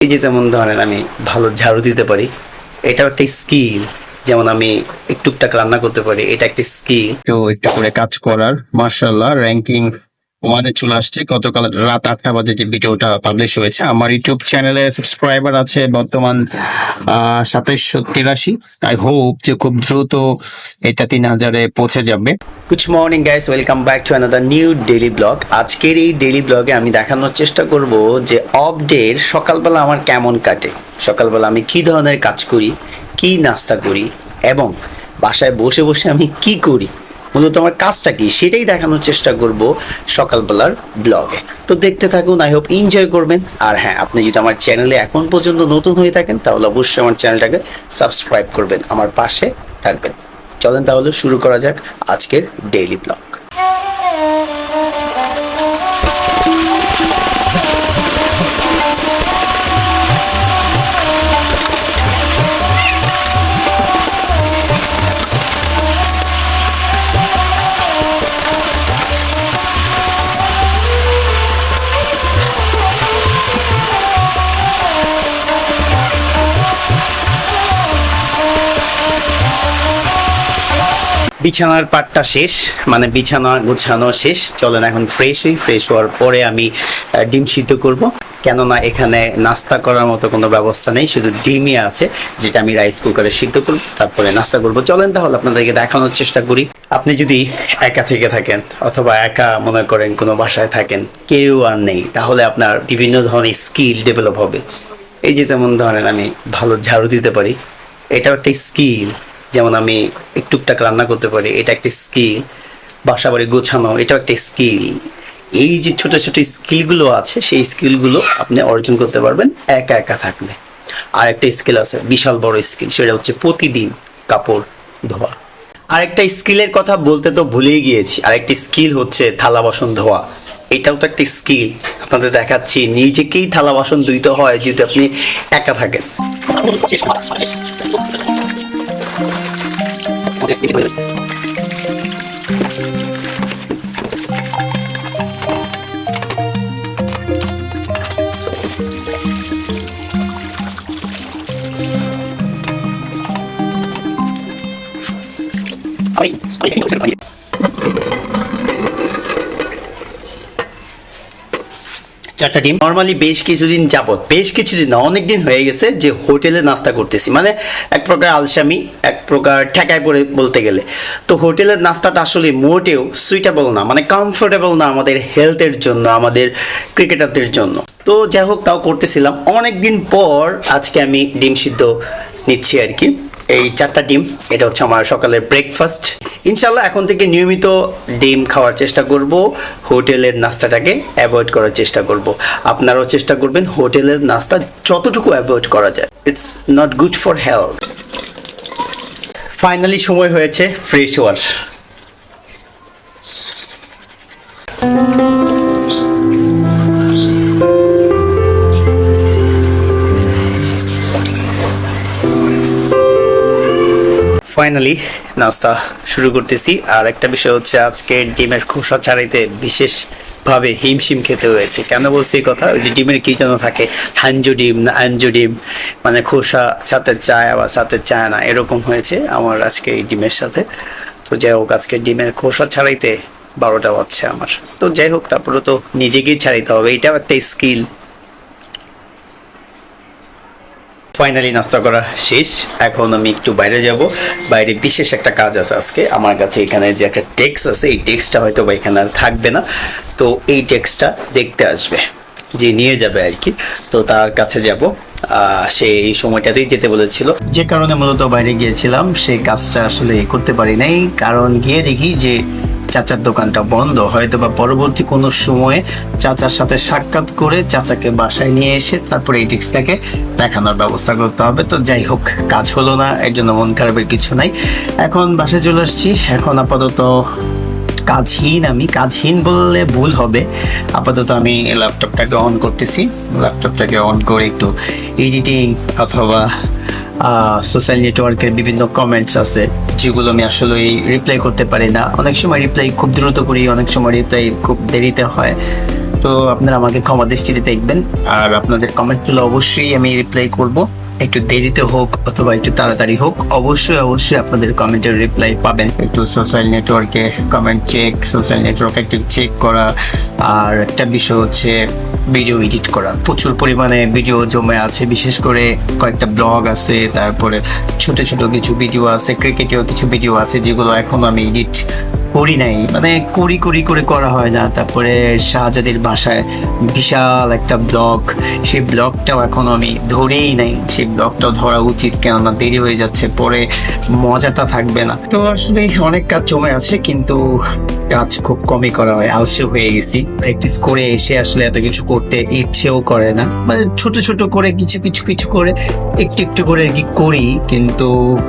এই যে যেমন ধরেন আমি ভালো ঝাড়ু দিতে পারি, এটাও একটা স্কিল যেমন আমি টুকটাক রান্না করতে পারি, এটা একটা স্কিল তো একটু করে কাজ করার মার্শাল্লাহ র্যাঙ্কিং ওয়ানে চলে আসছে। গতকাল রাত আটটা বাজে যে ভিডিওটা পাবলিশ হয়েছে। আমার ইউটিউব চ্যানেলে সাবস্ক্রাইবার আছে বর্তমান সাতাইশশো তিরাশি। আই হোপ যে খুব দ্রুত এটা তিন হাজারে পৌঁছে যাবে। Good morning guys welcome back to another new daily blog আজকের এই ডেইলি ব্লগে আমি দেখানোর চেষ্টা করব যে অফ ডের সকালবেলা আমার কেমন কাটে। সকালবেলা আমি কি ধরনের কাজ করি, কি নাস্তা করি, এবং বাসায় বসে বসে আমি কি করি মূলত আমার কাজটা কি সেটাই দেখানোর চেষ্টা করব সকালবেলার ব্লগে। তো দেখতে থাকুন আই হোপ এনজয় করবেন। আর হ্যাঁ আপনি যদি আমার চ্যানেলে এখন পর্যন্ত নতুন হয়ে থাকেন, তাহলে অবশ্যই আমার চ্যানেলটাকে সাবস্ক্রাইব করবেন, আমার পাশে থাকবেন। চলেন তাহলে শুরু করা যাক আজকের ডেইলি ব্লগ বিছানার পাটটা শেষ মানে বিছানা গুছানো শেষ। চলেন এখন ফ্রেশ হই ফ্রেশ হওয়ার পরে আমি ডিম সিদ্ধ করব। কেননা এখানে নাস্তা করার মতো কোনো ব্যবস্থা নেই, শুধু ডিমই আছে, যেটা আমি রাইস কুকারে সিদ্ধ করব, তারপরে নাস্তা করব। চলেন তাহলে আপনাদেরকে দেখানোর চেষ্টা করি। আপনি যদি একা থেকে থাকেন, অথবা একা মনে করেন কোনো বাসায় থাকেন, কেউ আর নেই, তাহলে আপনার বিভিন্ন ধরনের স্কিল ডেভেলপ হবে। এই যে যেমন ধরেন আমি ভালো ঝাড়ু দিতে পারি, এটাও একটা স্কিল যেমন আমি টুকটাক রান্না করতে পারি, এটা একটা স্কিল বাসা বাড়ি গোছানো, এটাও একটা স্কিল এই যে ছোট ছোট স্কিলগুলো আছে, সেই স্কিলগুলো আপনি অর্জন করতে পারবেন, একা একা থাকলে। আর একটা স্কিল আছে, বিশাল বড় স্কিল সেটা হচ্ছে প্রতিদিন কাপড় ধোয়া। আরেকটা স্কিলের কথা বলতে তো ভুলেই গিয়েছি, আরেকটি স্কিল হচ্ছে থালা, বাসন ধোয়া। এটাও তো একটা স্কিল আপনাদের দেখাচ্ছি, নিজেকেই থালা, বাসন ধুইতে হয় যদি আপনি একা থাকেন। でて。はい、はい、はい、はい、はい、চারটা ডিম নর্মালি বেশ কিছুদিন যাবত বেশ কিছুদিন না অনেক দিন হয়ে গেছে যে হোটেলে নাস্তা করতেছি। মানে এক প্রকার আলসামি, এক প্রকার ঠেকায় পড়ে বলতে গেলে। তো হোটেলের নাস্তাটা আসলে মোটেও সুইটেবল না মানে কমফোর্টেবল না আমাদের হেলথের জন্য, আমাদের ক্রিকেটারদের জন্য। তো যাই হোক, তাও করতেছিলাম। অনেক দিন পর আজকে আমি ডিম সিদ্ধ নিচ্ছি আর কি। এই চারটা ডিম, এটা হচ্ছে আমার সকালের ব্রেকফাস্ট ইনশাল্লাহ এখন থেকে নিয়মিত ডিম খাওয়ার চেষ্টা করব, হোটেলের নাস্তাটাকে অ্যাভয়েড করার চেষ্টা করব। আপনারাও চেষ্টা করবেন হোটেলের নাস্তা যতটুকু অ্যাভয়েড করা যায়। It's not good for health finally সময় হয়েছে ফ্রেশ হওয়ার ফাইনালি নাস্তা শুরু করতেছি। আর একটা বিষয় হচ্ছে আজকে ডিমের খোসা ছাড়াইতে বিশেষ ভাবে হিমশিম খেতে হয়েছে। কেন বলছি এই কথা? ওই যে ডিমের কি যেন থাকে? হাঞ্জু ডিম, না আঞ্জু ডিম মানে খোসা সাথে চায় আবার সাথে চায় না, এরকম হয়েছে আমার আজকে এই ডিমের সাথে। তো যাই হোক, আজকে ডিমের খোসা ছাড়াইতে বারোটা বাজছে আমার। তো যাই হোক, তারপরে তো নিজেকেই ছাড়াইতে হবে। এটাও একটা স্কিল ফাইনালি নাস্তা করা শেষ। এখন আমি একটু বাইরে যাব। বাইরে বিশেষ একটা কাজ আছে আজকে। আমার কাছে এখানে যে একটা টেক্সট আছে, এই টেক্সটটা হয়তো বা এখানে আর থাকবে না। তো এই টেক্সটটা দেখতে আসবে, যে নিয়ে যাবে আর কি। তো তার কাছে যাব। সে এই সময়টাতেই যেতে বলেছিল। যে কারণে মূলত বাইরে গিয়েছিলাম সেই কাজটা আসলে করতে পারি নাই। কারণ গিয়ে দেখি যে চাচার দোকানটা বন্ধ। হয়তো বা পরবর্তী কোনো সময়ে চাচার সাথে সাক্ষাৎ করে চাচাকে বাসায় নিয়ে এসে তারপরে এই টিক্সটাকে দেখানোর ব্যবস্থা করতে হবে। তো যাই হোক, কাজ হলো না, এর জন্য মন খারাপের কিছু নাই। এখন বাসায় চলে আসছি। এখন আপাতত কাজহীন আমি। কাজহীন বললে ভুল হবে। আপাতত আমি ল্যাপটপটাকে অন করতেছি। ল্যাপটপটাকে অন করে একটু এডিটিং অথবা সোশ্যাল নেটওয়ার্কের বিভিন্ন কমেন্টস আছে, যেগুলো আমি আসলে রিপ্লাই করতে পারি না। অনেক সময় রিপ্লাই খুব দ্রুত করি, অনেক সময় রিপ্লাই খুব দেরিতে হয়। তো আপনারা আমাকে ক্ষমা দৃষ্টিতে দেখবেন। আর আপনাদের কমেন্টগুলো অবশ্যই আমি রিপ্লাই করব। একটু দেরিতে হোক অথবা একটু তাড়াতাড়ি হোক, অবশ্যই অবশ্যই আপনাদের কমেন্টের রিপ্লাই পাবেন। একটু সোশ্যাল নেটওয়ার্কে কমেন্ট চেক সোশ্যাল নেটওয়ার্কে একটু চেক করা, আর একটা বিষয় হচ্ছে ভিডিও এডিট করা। প্রচুর পরিমাণে ভিডিও জমে আছে, বিশেষ করে কয়েকটা ব্লগ আছে, তারপরে ছোট ছোট কিছু ভিডিও আছে ক্রিকেটেও কিছু ভিডিও আছে যেগুলো এখন আমি এডিট করি নাই। মানে করি করি, করে করা হয় না। তারপরে শাহজাদের বাসায় বিশাল একটা ব্লগ সেই ব্লগটাও এখনও আমি ধরেই নাই। সেই ব্লগটাও ধরা উচিত কেননা দেরি হয়ে যাচ্ছে, পরে মজাটা থাকবে না। তো আসলে অনেক কাজ জমে আছে, কিন্তু কাজ খুব কমই করা হয়। আলসে হয়ে গেছি। প্র্যাকটিস করে এসে আসলে এত কিছু করতে ইচ্ছেও করে না। মানে ছোট ছোট করে কিছু কিছু কিছু করে একটু একটু করে আর কি করি। কিন্তু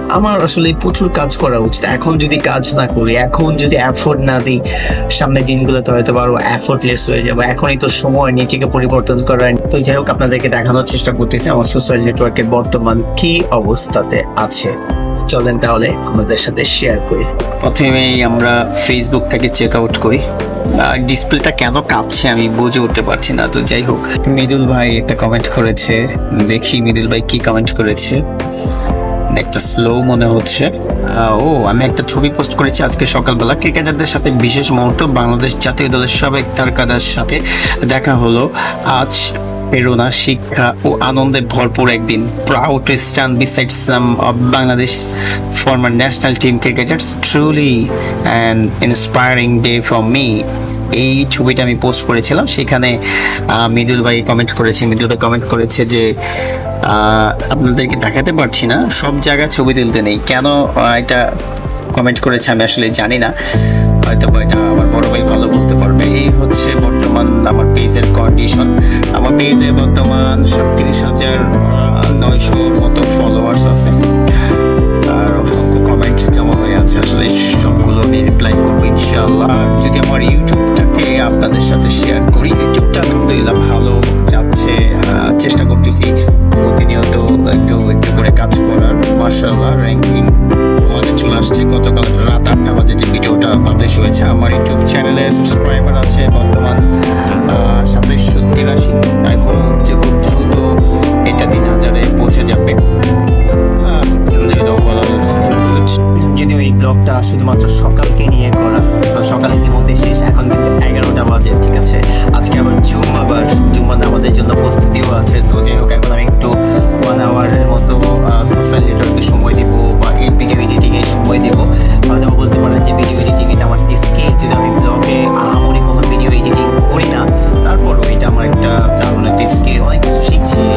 আমার আসলে প্রচুর কাজ করা উচিত। এখন যদি কাজ না করি, এখন যদি এফোর্ট না দিই, সামনের দিনগুলোতে হয়তো আরও এফোর্টলেস হয়ে যাব। এখনই তো সময়, নিজেকে পরিবর্তন করার। তো যাই হোক, আপনাদেরকে দেখানোর চেষ্টা করতেছি আমার সোশ্যাল নেটওয়ার্কের বর্তমান কি অবস্থাতে আছে। চলেন তাহলে আমাদের সাথে শেয়ার করি। প্রথমেই আমরা ফেসবুক থেকে চেক আউট করি। ডিসপ্লেটা কেন কাঁপছে আমি বুঝে উঠতে পারছি না। তো যাই হোক, মৃদুল ভাই একটা কমেন্ট করেছে। দেখি মৃদুল ভাই কি কমেন্ট করেছে। একটা স্লো মনে হচ্ছে। ও, আমি একটা ছবি পোস্ট করেছি আজকে সকালবেলা। ক্রিকেটারদের সাথে বিশেষ মুহূর্ত, বাংলাদেশ জাতীয় দলের সাবেক তারকাদের সাথে দেখা হলো। আজ প্রেরণা, শিক্ষা ও আনন্দে ভরপুর একদিন। Proud to stand beside some of Bangladesh former national team cricketers truly and inspiring day for me এই ছবিটা আমি পোস্ট করেছিলাম। সেখানে মৃদুল ভাই কমেন্ট করেছে। মৃদুল ভাই কমেন্ট করেছে যে আপনাদেরকে দেখাতে পারছি না। সব জায়গায় ছবি তুলতে নেই। কেন এটা কমেন্ট করেছে আমি আসলে জানি না। হয়তো এটা আমার বড় ভাই ভালো বলতে পারবে। এই হচ্ছে বর্তমান আমার পেজের কন্ডিশন আমার পেজে বর্তমান সাতত্রিশ হাজার নয়শোর মতো ফলোয়ার্স আছে। আর অসংখ্য কমেন্ট জমা হয়ে আছে। আসলে সবগুলো আমি রিপ্লাই করব ইনশাআল্লাহ। আর যদি আমার ইউটিউবটাকে আপনাদের সাথে শেয়ার করি। ইউটিউবটা আলহামদুলিল্লাহ ভালো যাচ্ছে চেষ্টা করতেছি। প্রতিনিয়ত একটু একটু করে কাজ করার মার্শাল্লাহ র্যাঙ্কিং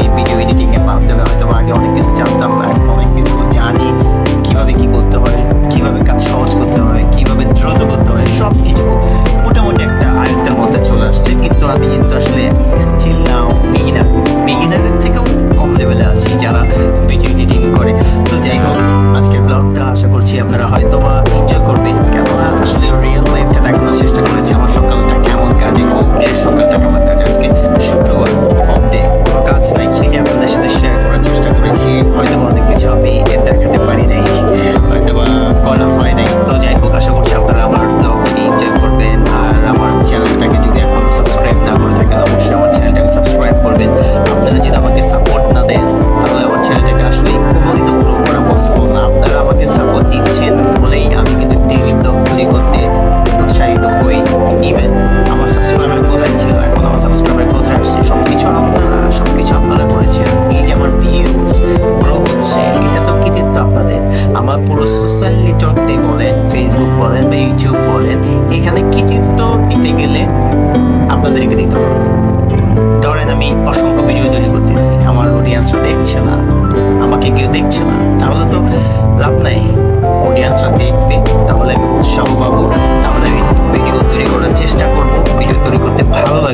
এই ভিডিও এডিটিং এর মাধ্যমে হয়তো আগে অনেক কিছু জানতাম না, এখন অনেক কিছু জানি। কীভাবে কি করতে হয়, কীভাবে কাজ সহজ করতে হয়, কীভাবে দ্রুত করতে হয় সব কিছু মোটামুটি একটা আয়ত্তের মধ্যে চলে আসছে। কিন্তু আমি কিন্তু আসলে স্টিল নাও বিগিনার বিগিনারের থেকেও কম লেভেলে আছি যারা ভিডিও এডিটিং করে। তো যাই হোক, আজকের ব্লগটা আশা করছি আপনারা হয়তো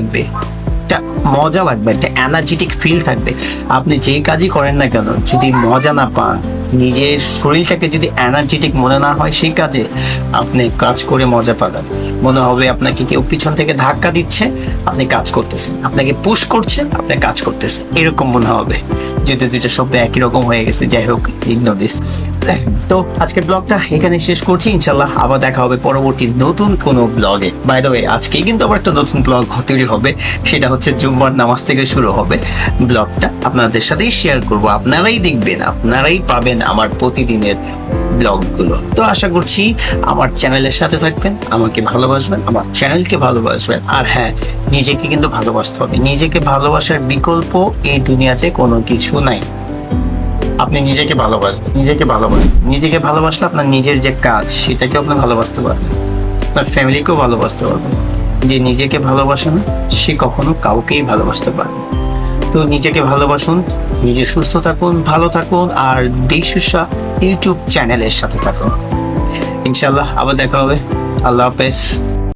লাগবে, একটা মজা লাগবে, একটা এনার্জেটিক ফিল থাকবে। আপনি যে কাজই করেন না কেন, যদি মজা না পান, নিজের শরীরটাকে যদি এনার্জেটিক মনে না হয়, সেই কাজে আপনি কাজ করে মজা পাবেন। মনে হবে আপনাকে কেউ পিছন থেকে ধাক্কা দিচ্ছে, আপনি কাজ করতেছেন। আপনাকে পুশ করছে, আপনি কাজ করতেছেন। এরকম মনে হবে। যদি দুইটা শব্দ একই রকম হয়ে গেছে, যাই হোক ইগনোর দিস তো আজকের ব্লগটা এখানে শেষ করছি। ইনশাল্লাহ আবার দেখা হবে পরবর্তী নতুন কোনো ব্লগে। বাই দ্য ওয়ে আজকে কিন্তু আবার একটা নতুন ব্লগ তৈরি হবে। সেটা হচ্ছে জুম্মার নামাজ থেকে শুরু হবে। ব্লগটা আপনাদের সাথেই শেয়ার করব। আপনারাই দেখবেন, আপনারাই পাবেন আমার প্রতিদিনের ব্লগগুলো। তো আশা করছি আমার চ্যানেলের সাথে থাকবেন, আমাকে ভালোবাসবেন, আমার চ্যানেলকে ভালোবাসবেন। আর হ্যাঁ নিজেকে কিন্তু ভালোবাসতে হবে। নিজেকে ভালোবাসার বিকল্প এই দুনিয়াতে কোনো কিছু নাই। আপনি নিজেকে ভালোবাসবেন নিজেকে ভালোবাসবেন নিজেকে ভালোবাসলে আপনার নিজের যে কাজ সেটাকে আপনি ভালোবাসতে পারবেন। আপনার ফ্যামিলিকেও ভালোবাসতে পারবেন। যে নিজেকে ভালোবাসে না, সে কখনো কাউকেই ভালোবাসতে পারে তো নিজেকে ভালোবাসুন, নিজে সুস্থ থাকুন, ভালো থাকুন, আর দেশুসা ইউটিউব চ্যানেলের সাথে থাকুন। ইনশাল্লাহ আবার দেখা হবে। আল্লাহ হাফেজ।